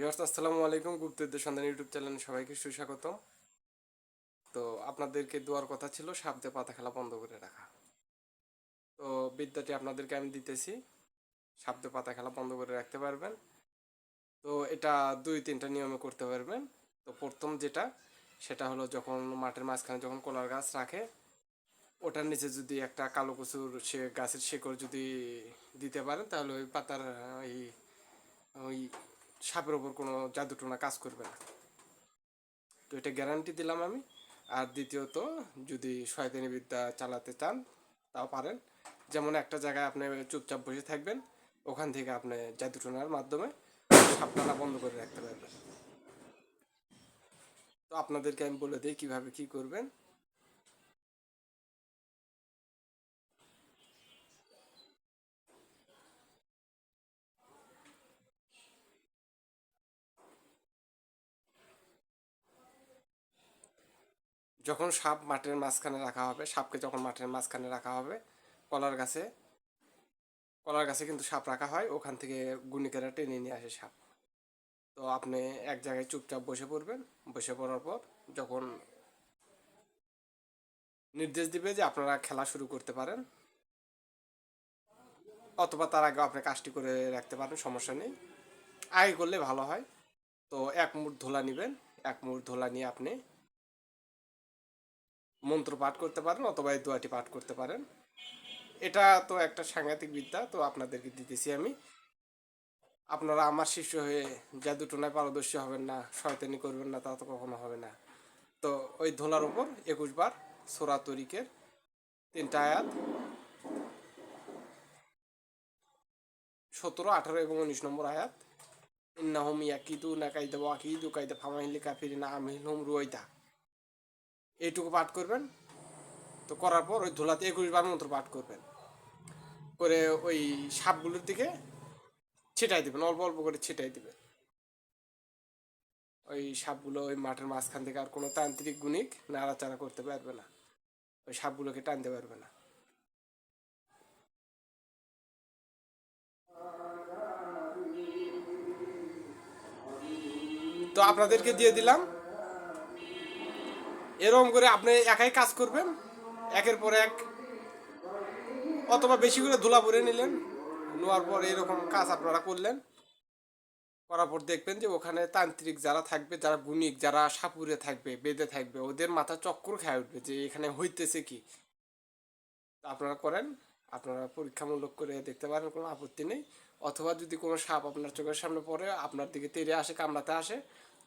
Viewers, আসসালামু আলাইকুম। গুপ্তদের সন্ধান ইউটিউব চ্যানেলে সবাইকে সুস্বাগতম। তো আপনাদেরকে দেওয়ার কথা ছিল সাপদে পাতা খেলা বন্ধ করে রাখা। তো বিদ্যাটি আপনাদেরকে আমি দিতেছি। সাপদে পাতা খেলা বন্ধ করে রাখতে পারবেন। তো এটা দুই তিনটা নিয়মে করতে পারবেন। তো প্রথম যেটা, সেটা হলো যখন মাঠের মাঝখানে যখন কলার গাছ রাখে, ওটার নিচে যদি একটা কালো কচুর সে গাছের শেকড় যদি দিতে পারেন, তাহলে ওই পাতার ওই ওই সাপের ওপর কোনো জাদুটোনা কাজ করবে না। তো এটা গ্যারান্টি দিলাম আমি। আর দ্বিতীয়ত, যদি শয়তানি বিদ্যা চালাতে চান, তাও পারেন। যেমন একটা জায়গায় আপনি চুপচাপ বসে থাকবেন, ওখান থেকে আপনি জাদুটোনার মাধ্যমে সাপ টানা বন্ধ করে রাখতে পারবেন। তো আপনাদেরকে আমি বলে দিই কীভাবে কী করবেন। যখন সাপ মাঠের মাঝখানে রাখা হবে, সাপকে যখন মাঠের মাঝখানে রাখা হবে, কলার গাছে কলার গাছে কিন্তু সাপ রাখা হয়, ওখান থেকে গুণিকেরা টেনে নিয়ে আসে সাপ। তো আপনি এক জায়গায় চুপচাপ বসে পড়বেন। বসে পড়ার পর যখন নির্দেশ দিবে যে আপনারা খেলা শুরু করতে পারেন, অথবা তার আগে আপনি কাজটি করে রাখতে পারেন, সমস্যা নেই। আগে করলে ভালো হয়। তো এক মুঠ ধোলা নেবেন, এক মুঠ ধোলা নিয়ে আপনি মন্ত্র পাঠ করতে পারেন অথবা এই দোয়াটি পাঠ করতে পারেন। এটা তো একটা সাংঘাতিক বিদ্যা, তো আপনাদেরকে দিতেছি আমি। আপনারা আমার শিষ্য হয়ে জাদুটোনায় পারদর্শী হবেন না, শয়তানি করবেন না, তা তো কখনো হবে না। তো ওই ধোলার ওপর একুশ বার সোরা তরিকের তিনটা আয়াত, সতেরো, আঠারো এবং উনিশ নম্বর আয়াত, ইন্নাহম ইয়াকিদু না কাইদা ওয়াকিদু কাইদা ফামাহিলি কাফিরিনা আমিলহুম রুয়াইদা। এইটুকু পাঠ করবেন। তো করার পর ওই ধুলাতে একুশ বার মন্ত্র পাঠ করবেন। করে ওই সাপগুলোর দিকে ছিটাই দিবেন, অল্প অল্প করে ছিটাই দিবেন। ওই সাপগুলো ওই মাঠের মাঝখান থেকে আর কোনো তান্ত্রিক গুণিক নাড়াচাড়া করতে পারবে না। ওই সাপগুলোকে টানতে পারবে না। তো আপনাদেরকে দিয়ে দিলাম। এরকম করে আপনি একাই কাজ করবেন, একের পর এক। অথবা বেশি করে ধুলা ভরে নিলেন, নেওয়ার পর এরকম কাজ আপনারা করলেন। করার পর দেখবেন যে ওখানে তান্ত্রিক যারা থাকবে, যারা গুণিক, যারা সাপুরে থাকবে, বেদে থাকবে, ওদের মাথা চক্কর খেয়ে উঠবে যে এখানে হইতেছে কি। আপনারা করেন, আপনারা পরীক্ষামূলক করে দেখতে পারেন, কোনো আপত্তি নেই। অথবা যদি কোনো সাপ আপনার চোখের সামনে পড়ে, আপনার দিকে তেড়ে আসে, কামড়াতে আসে,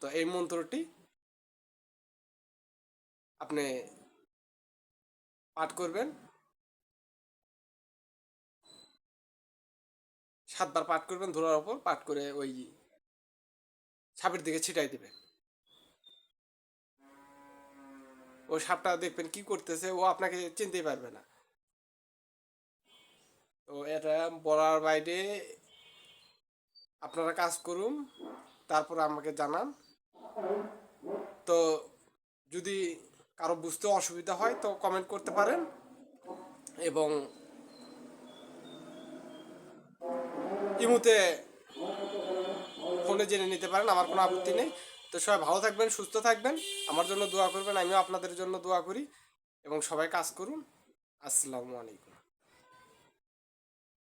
তো এই মন্ত্রটি আপনি পাঠ করবেন। সাতবার পাঠ করবেন ধরার ওপর পাঠ করে ওই সাপের দিকে ছিটাই দিবেন। ও সাপটা দেখবেন কি করতেছে, ও আপনাকে চিনতেই পারবে না। তো এটা বলার বাইরে আপনারা কাজ করুন, তারপর আমাকে জানান। তো যদি কারও বুঝতে অসুবিধা হয়, তো কমেন্ট করতে পারেন। এবং ইমুতে ফোনে জেনে নিতে পারেন, আমার কোনো আপত্তি নেই। তো সবাই ভালো থাকবেন, সুস্থ থাকবেন। আমার জন্য দোয়া করবেন, আমিও আপনাদের জন্য দোয়া করি। এবং সবাই কাজ করুন। আসসালামু আলাইকুম।